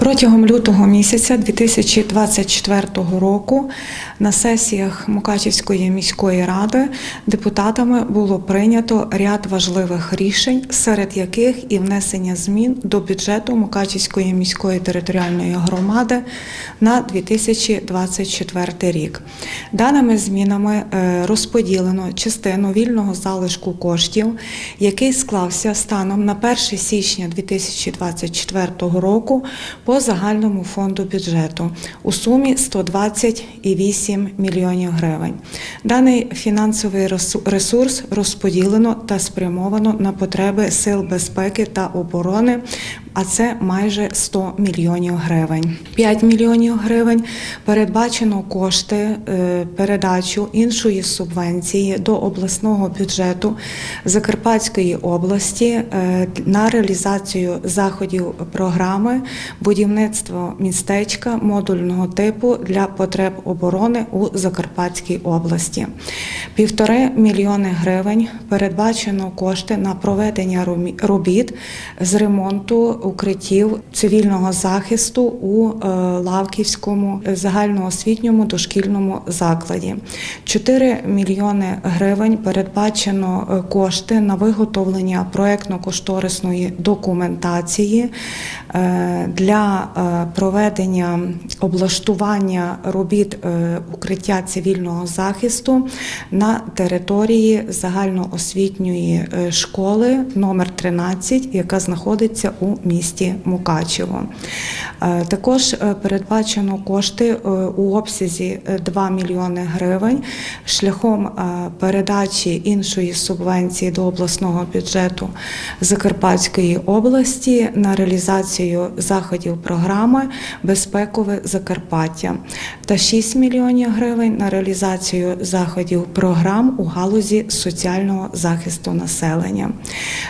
Протягом лютого місяця 2024 року на сесіях Мукачівської міської ради депутатами було прийнято ряд важливих рішень, серед яких і внесення змін до бюджету Мукачівської міської територіальної громади на 2024 рік. Даними змінами е, розподілено частину вільного залишку коштів, який склався станом на 1 січня 2024 року по загальному фонду бюджету у сумі 128 мільйонів гривень. Даний фінансовий ресурс розподілено та спрямовано на потреби сил безпеки та оборони, а це майже 100 мільйонів гривень. 5 мільйонів гривень передбачено кошти е, передачу іншої субвенції до обласного бюджету Закарпатської області е, на реалізацію заходів програми будівництво містечка модульного типу для потреб оборони у Закарпатській області. Півтори мільйони гривень передбачено кошти на проведення робіт з ремонту укриттів цивільного захисту у е, Лавківському загальноосвітньому дошкільному закладі. 4 мільйони гривень передбачено е, кошти на виготовлення проектно-кошторисної документації е, для проведення облаштування робіт укриття цивільного захисту на території загальноосвітньої школи номер 13, яка знаходиться у місті Мукачево. Е, Також е, передбачено кошти е, у обсязі е, 2 мільйони гривень шляхом передачі іншої субвенції до обласного бюджету Закарпатської області на реалізацію заходів програми Безпекове Закарпаття та 6 мільйонів гривень на реалізацію заходів програм у галузі соціального захисту населення.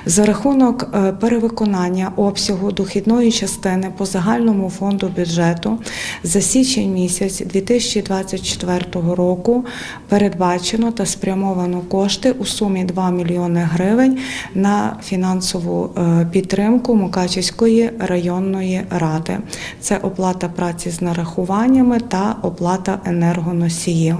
За рахунок е, перевиконання обсягу дохідної частини по загальному фонду бюджету за січень місяць 2024 року передбачено та спрямовано кошти у сумі 2 мільйони гривень на фінансову е, підтримку Мукачівської районної ради. Це оплата праці з нарахуваннями та оплата енергоносіїв.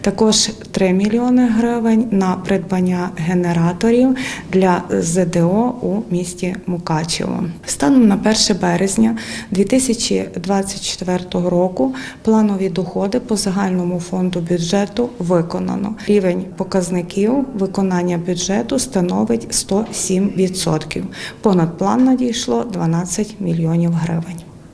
Також 3 мільйони гривень на придбання генераторів для ЗДО у місті Мукачево. Станом на 1 березня 2024 року планові доходи по загальному фонду бюджету виконано. Рівень показників виконання бюджету становить 107%. Понад план надійшло 12 мільйонів гривень.